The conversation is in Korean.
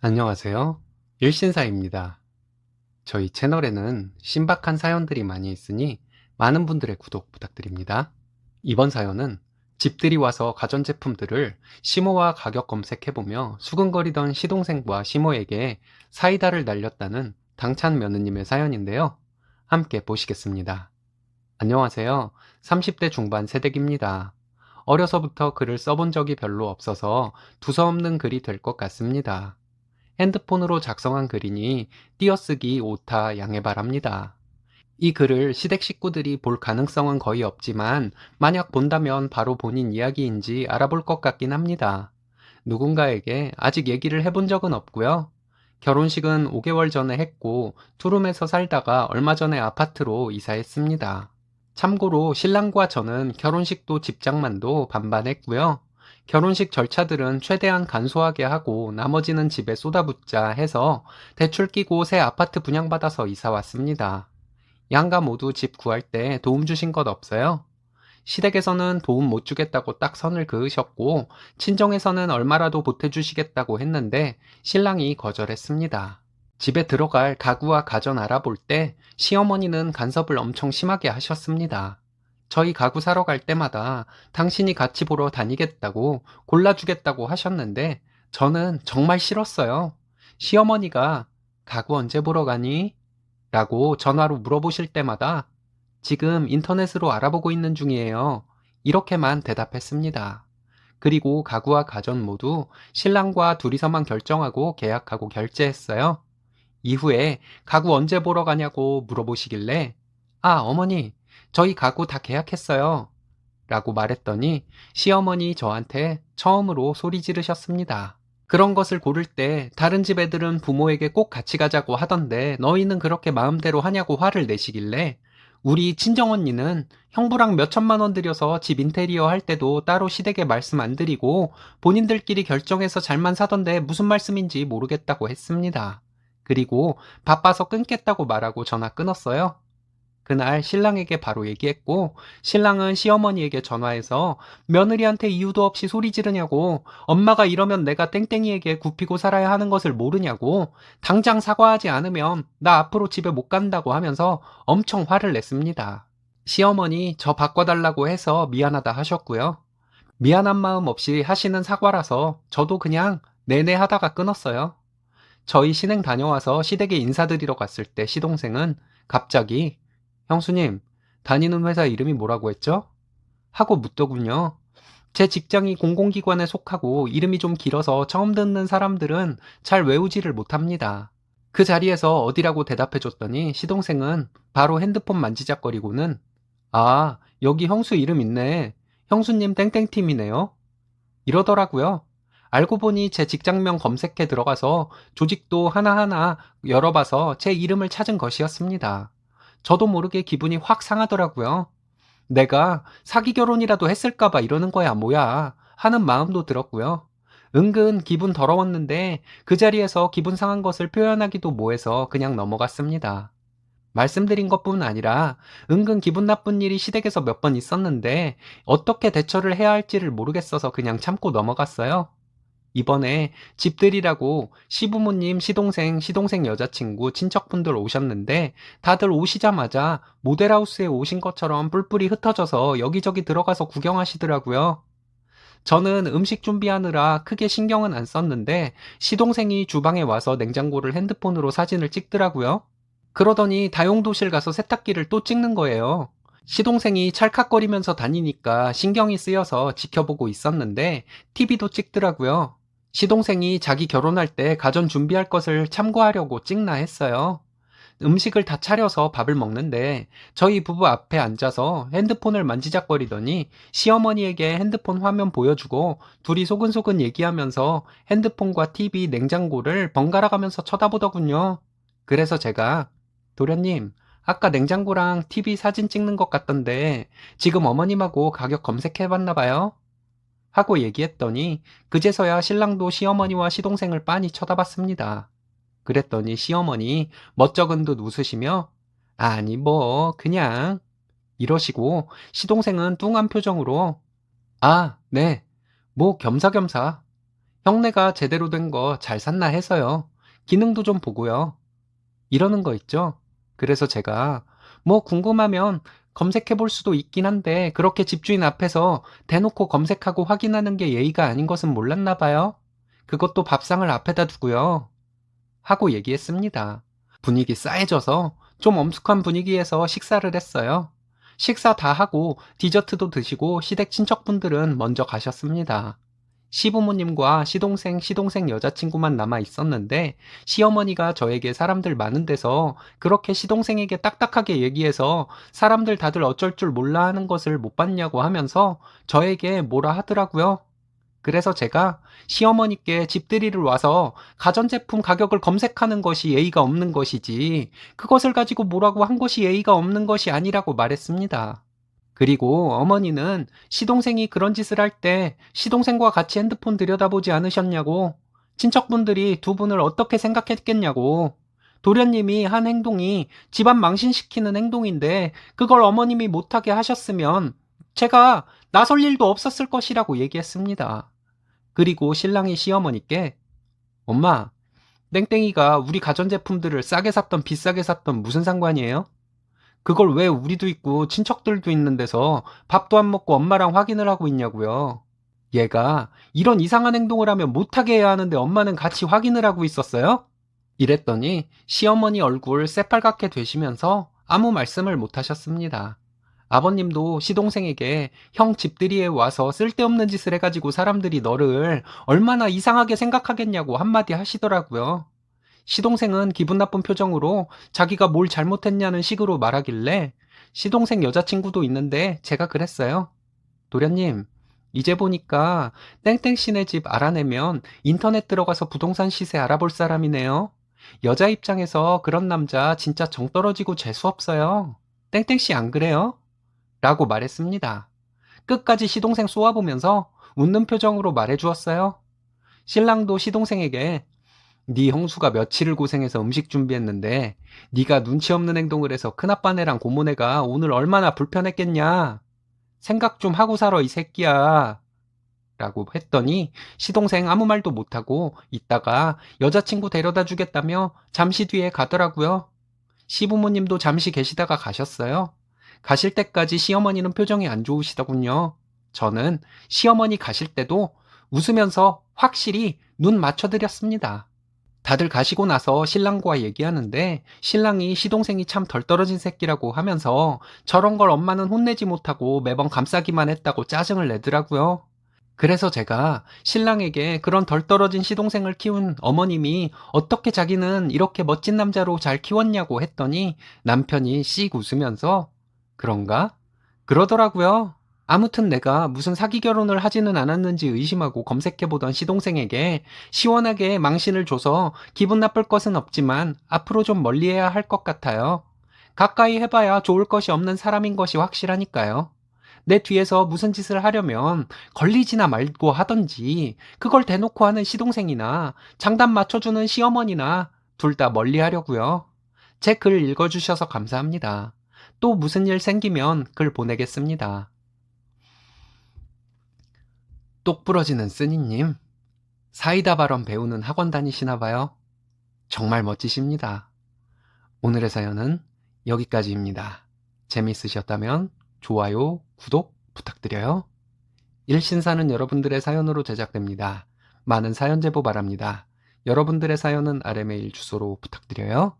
안녕하세요. 일신사입니다. 저희 채널에는 신박한 사연들이 많이 있으니 많은 분들의 구독 부탁드립니다. 이번 사연은 집들이 와서 가전제품들을 시모와 가격 검색해보며 수근거리던 시동생과 시모에게 사이다를 날렸다는 당찬 며느님의 사연인데요. 함께 보시겠습니다. 안녕하세요. 30대 중반 세댁입니다. 어려서부터 글을 써본 적이 별로 없어서 두서없는 글이 될 것 같습니다. 핸드폰으로 작성한 글이니 띄어쓰기 오타 양해 바랍니다. 이 글을 시댁 식구들이 볼 가능성은 거의 없지만 만약 본다면 바로 본인 이야기인지 알아볼 것 같긴 합니다. 누군가에게 아직 얘기를 해본 적은 없고요. 결혼식은 5개월 전에 했고 투룸에서 살다가 얼마 전에 아파트로 이사했습니다. 참고로 신랑과 저는 결혼식도 집장만도 반반했고요. 결혼식 절차들은 최대한 간소하게 하고 나머지는 집에 쏟아붓자 해서 대출 끼고 새 아파트 분양받아서 이사 왔습니다. 양가 모두 집 구할 때 도움 주신 것 없어요? 시댁에서는 도움 못 주겠다고 딱 선을 그으셨고 친정에서는 얼마라도 보태주시겠다고 했는데 신랑이 거절했습니다. 집에 들어갈 가구와 가전 알아볼 때 시어머니는 간섭을 엄청 심하게 하셨습니다. 저희 가구 사러 갈 때마다 당신이 같이 보러 다니겠다고 골라주겠다고 하셨는데 저는 정말 싫었어요. 시어머니가 가구 언제 보러 가니? 라고 전화로 물어보실 때마다 지금 인터넷으로 알아보고 있는 중이에요. 이렇게만 대답했습니다. 그리고 가구와 가전 모두 신랑과 둘이서만 결정하고 계약하고 결제했어요. 이후에 가구 언제 보러 가냐고 물어보시길래 아, 어머니, 저희 가구 다 계약했어요. 라고 말했더니 시어머니 저한테 처음으로 소리 지르셨습니다. 그런 것을 고를 때 다른 집 애들은 부모에게 꼭 같이 가자고 하던데 너희는 그렇게 마음대로 하냐고 화를 내시길래 우리 친정 언니는 형부랑 몇 천만 원 들여서 집 인테리어 할 때도 따로 시댁에 말씀 안 드리고 본인들끼리 결정해서 잘만 사던데 무슨 말씀인지 모르겠다고 했습니다. 그리고 바빠서 끊겠다고 말하고 전화 끊었어요. 그날 신랑에게 바로 얘기했고 신랑은 시어머니에게 전화해서 며느리한테 이유도 없이 소리 지르냐고 엄마가 이러면 내가 땡땡이에게 굽히고 살아야 하는 것을 모르냐고 당장 사과하지 않으면 나 앞으로 집에 못 간다고 하면서 엄청 화를 냈습니다. 시어머니 저 바꿔달라고 해서 미안하다 하셨고요. 미안한 마음 없이 하시는 사과라서 저도 그냥 내내 하다가 끊었어요. 저희 신행 다녀와서 시댁에 인사드리러 갔을 때 시동생은 갑자기 형수님, 다니는 회사 이름이 뭐라고 했죠? 하고 묻더군요. 제 직장이 공공기관에 속하고 이름이 좀 길어서 처음 듣는 사람들은 잘 외우지를 못합니다. 그 자리에서 어디라고 대답해 줬더니 시동생은 바로 핸드폰 만지작거리고는 아, 여기 형수 이름 있네. 형수님 땡땡팀이네요. 이러더라고요. 알고 보니 제 직장명 검색해 들어가서 조직도 하나하나 열어봐서 제 이름을 찾은 것이었습니다. 저도 모르게 기분이 확 상하더라고요. 내가 사기 결혼이라도 했을까봐 이러는 거야, 뭐야. 하는 마음도 들었고요. 은근 기분 더러웠는데 그 자리에서 기분 상한 것을 표현하기도 뭐해서 그냥 넘어갔습니다. 말씀드린 것뿐 아니라 은근 기분 나쁜 일이 시댁에서 몇 번 있었는데 어떻게 대처를 해야 할지를 모르겠어서 그냥 참고 넘어갔어요. 이번에 집들이라고 시부모님, 시동생, 시동생 여자친구, 친척분들 오셨는데 다들 오시자마자 모델하우스에 오신 것처럼 뿔뿔이 흩어져서 여기저기 들어가서 구경하시더라고요. 저는 음식 준비하느라 크게 신경은 안 썼는데 시동생이 주방에 와서 냉장고를 핸드폰으로 사진을 찍더라고요. 그러더니 다용도실 가서 세탁기를 또 찍는 거예요. 시동생이 찰칵거리면서 다니니까 신경이 쓰여서 지켜보고 있었는데 TV도 찍더라고요. 시동생이 자기 결혼할 때 가전 준비할 것을 참고하려고 찍나 했어요. 음식을 다 차려서 밥을 먹는데 저희 부부 앞에 앉아서 핸드폰을 만지작거리더니 시어머니에게 핸드폰 화면 보여주고 둘이 소근소근 얘기하면서 핸드폰과 TV, 냉장고를 번갈아 가면서 쳐다보더군요. 그래서 제가 도련님, 아까 냉장고랑 TV 사진 찍는 것 같던데 지금 어머님하고 가격 검색해봤나 봐요? 하고 얘기했더니 그제서야 신랑도 시어머니와 시동생을 빤히 쳐다봤습니다. 그랬더니 시어머니 멋쩍은 듯 웃으시며 아니 뭐 그냥 이러시고 시동생은 뚱한 표정으로 아, 네. 뭐 겸사겸사. 형네가 제대로 된 거 잘 샀나 해서요. 기능도 좀 보고요. 이러는 거 있죠? 그래서 제가 뭐 궁금하면 검색해 볼 수도 있긴 한데 그렇게 집주인 앞에서 대놓고 검색하고 확인하는 게 예의가 아닌 것은 몰랐나 봐요. 그것도 밥상을 앞에다 두고요. 하고 얘기했습니다. 분위기 싸해져서 좀 엄숙한 분위기에서 식사를 했어요. 식사 다 하고 디저트도 드시고 시댁 친척분들은 먼저 가셨습니다. 시부모님과 시동생, 시동생 여자친구만 남아 있었는데 시어머니가 저에게 사람들 많은 데서 그렇게 시동생에게 딱딱하게 얘기해서 사람들 다들 어쩔 줄 몰라 하는 것을 못 봤냐고 하면서 저에게 뭐라 하더라고요. 그래서 제가 시어머니께 집들이를 와서 가전제품 가격을 검색하는 것이 예의가 없는 것이지 그것을 가지고 뭐라고 한 것이 예의가 없는 것이 아니라고 말했습니다. 그리고 어머니는 시동생이 그런 짓을 할 때 시동생과 같이 핸드폰 들여다보지 않으셨냐고 친척분들이 두 분을 어떻게 생각했겠냐고 도련님이 한 행동이 집안 망신시키는 행동인데 그걸 어머님이 못하게 하셨으면 제가 나설 일도 없었을 것이라고 얘기했습니다. 그리고 신랑이 시어머니께 엄마, 땡땡이가 우리 가전제품들을 싸게 샀던 비싸게 샀던 무슨 상관이에요? 그걸 왜 우리도 있고 친척들도 있는 데서 밥도 안 먹고 엄마랑 확인을 하고 있냐고요. 얘가 이런 이상한 행동을 하면 못하게 해야 하는데 엄마는 같이 확인을 하고 있었어요? 이랬더니 시어머니 얼굴 새빨갛게 되시면서 아무 말씀을 못 하셨습니다. 아버님도 시동생에게 형 집들이에 와서 쓸데없는 짓을 해가지고 사람들이 너를 얼마나 이상하게 생각하겠냐고 한마디 하시더라고요. 시동생은 기분 나쁜 표정으로 자기가 뭘 잘못했냐는 식으로 말하길래 시동생 여자친구도 있는데 제가 그랬어요. 도련님, 이제 보니까 땡땡 씨네 집 알아내면 인터넷 들어가서 부동산 시세 알아볼 사람이네요. 여자 입장에서 그런 남자 진짜 정 떨어지고 재수 없어요. 땡땡 씨 안 그래요? 라고 말했습니다. 끝까지 시동생 쏘아보면서 웃는 표정으로 말해주었어요. 신랑도 시동생에게 네 형수가 며칠을 고생해서 음식 준비했는데 네가 눈치 없는 행동을 해서 큰아빠네랑 고모네가 오늘 얼마나 불편했겠냐. 생각 좀 하고 살아 이 새끼야. 라고 했더니 시동생 아무 말도 못하고 있다가 여자친구 데려다 주겠다며 잠시 뒤에 가더라고요. 시부모님도 잠시 계시다가 가셨어요. 가실 때까지 시어머니는 표정이 안 좋으시더군요. 저는 시어머니 가실 때도 웃으면서 확실히 눈 맞춰드렸습니다. 다들 가시고 나서 신랑과 얘기하는데 신랑이 시동생이 참 덜 떨어진 새끼라고 하면서 저런 걸 엄마는 혼내지 못하고 매번 감싸기만 했다고 짜증을 내더라고요. 그래서 제가 신랑에게 그런 덜 떨어진 시동생을 키운 어머님이 어떻게 자기는 이렇게 멋진 남자로 잘 키웠냐고 했더니 남편이 씩 웃으면서 그런가? 그러더라고요. 아무튼 내가 무슨 사기 결혼을 하지는 않았는지 의심하고 검색해보던 시동생에게 시원하게 망신을 줘서 기분 나쁠 것은 없지만 앞으로 좀 멀리해야 할 것 같아요. 가까이 해봐야 좋을 것이 없는 사람인 것이 확실하니까요. 내 뒤에서 무슨 짓을 하려면 걸리지나 말고 하던지 그걸 대놓고 하는 시동생이나 장단 맞춰주는 시어머니나 둘 다 멀리 하려고요. 제 글 읽어주셔서 감사합니다. 또 무슨 일 생기면 글 보내겠습니다. 똑 부러지는 쓰니님, 사이다 발언 배우는 학원 다니시나 봐요. 정말 멋지십니다. 오늘의 사연은 여기까지입니다. 재미있으셨다면 좋아요, 구독 부탁드려요. 일신사는 여러분들의 사연으로 제작됩니다. 많은 사연 제보 바랍니다. 여러분들의 사연은 아래 메일 주소로 부탁드려요.